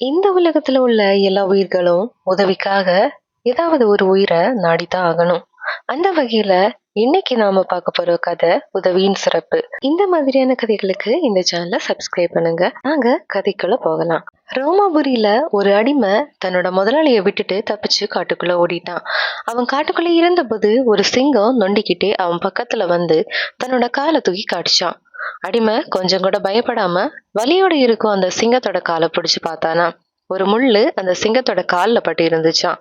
இந்த உலகத்துல உள்ள எல்லா உயிர்களும் உதவிக்காக ஏதாவது ஒரு உயிரை நாடித்தான் ஆகணும். அந்த வகையில இன்னைக்கு நாம பார்க்க போற கதை உதவியின் சிறப்பு. இந்த மாதிரியான கதைகளுக்கு இந்த சேனலை சப்ஸ்கிரைப் பண்ணுங்க. நாங்க கதைக்குள்ள போகலாம். ரோமாபுரியில ஒரு அடிமை தன்னோட முதலாளியை விட்டுட்டு தப்பிச்சு காட்டுக்குள்ள ஓடிட்டான். அவன் காட்டுக்குள்ள இருந்தபோது ஒரு சிங்கம் நொண்டிக்கிட்டே அவன் பக்கத்துல வந்து தன்னோட காலை தூக்கி காட்டுச்சான். அடிமை கொஞ்சம் கூட பயப்படாம வலியோட இருக்கும் அந்த சிங்கத்தோட காலை பிடிச்சு பார்த்தானா. ஒரு முள்ளு அந்த சிங்கத்தோட கால்ல பட்டு இருந்துச்சான்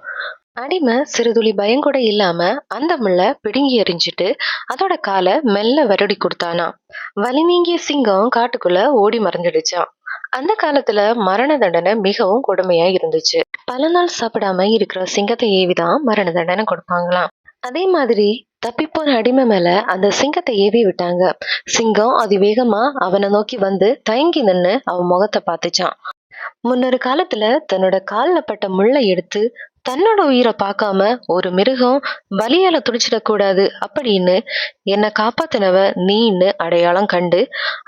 அடிமை சிறுதுளி பயம் கூட இல்லாம அந்த முள்ள பிடுங்கி எறிஞ்சிட்டு அதோட காலை மெல்ல வருடி கொடுத்தானா. வலி நீங்கிய சிங்கம் காட்டுக்குள்ள ஓடி மறைஞ்சிடுச்சான் அந்த காலத்துல மரண தண்டனை மிகவும் கொடுமையா இருந்துச்சு. பல நாள் சாப்பிடாம இருக்கிற சிங்கத்தை ஏவிதான் மரண தண்டனை கொடுப்பாங்களாம். அதே மாதிரி தப்பிப்போன அடிமை மேல அந்த சிங்கத்தை ஏவி விட்டாங்க. சிங்கம் அதிவேகமா அவனை நோக்கி வந்து தயங்கி நின்னு அவன் முகத்தை பார்த்துச்சான் முன்னொரு காலத்துல தன்னோட காலில் பட்ட முள்ளை எடுத்து தன்னோட உயிரை பார்க்காம ஒரு மிருகம் பலியால துடிச்சிடக்கூடாது அப்படின்னு என்னை காப்பாத்தினவ நீன்னு அடையாளம் கண்டு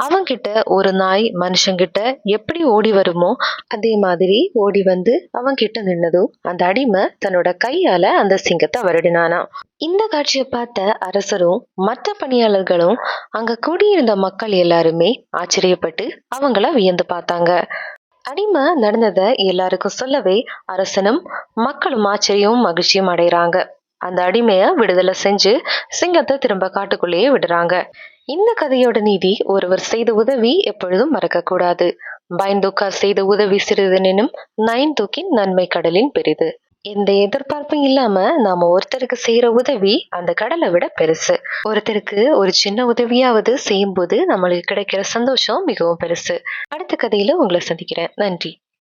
அவன்கிட்ட ஒரு நாய் மனுஷங்கிட்ட எப்படி ஓடி வருமோ அதே மாதிரி ஓடி வந்து அவன்கிட்ட நின்னதும் அந்த அடிமை தன்னோட கையால அந்த சிங்கத்தை வருடினானா இந்த காட்சியை பார்த்த அரசரும் மற்ற பணியாளர்களும் அங்க கூடியிருந்த மக்கள் எல்லாருமே ஆச்சரியப்பட்டு அவங்கள வியந்து பார்த்தாங்க. அடிமை நடந்ததை எல்லாருக்கும் சொல்லவே அரசனும் மக்களும் ஆச்சரியமும் மகிழ்ச்சியும் அடைகிறாங்க அந்த அடிமைய விடுதலை செஞ்சு சிங்கத்தை திரும்ப காட்டுக்குள்ளேயே விடுறாங்க. இந்த கதையோட நீதி ஒருவர் செய்த உதவி எப்பொழுதும் மறக்கக்கூடாது. பயந்துக்கார் செய்த உதவி சிறிதெனினும் நயன் தூக்கின் நன்மை கடலின் பெரிது. எந்த எதிர்பார்ப்பும் இல்லாம நாம ஒருத்தருக்கு செய்யற உதவி அந்த கடலை விட பெருசு. ஒருத்தருக்கு ஒரு சின்ன உதவியாவது செய்யும் போது நம்மளுக்கு கிடைக்கிற சந்தோஷம் மிகவும் பெருசு. அடுத்த கதையில உங்களை சந்திக்கிறேன். நன்றி.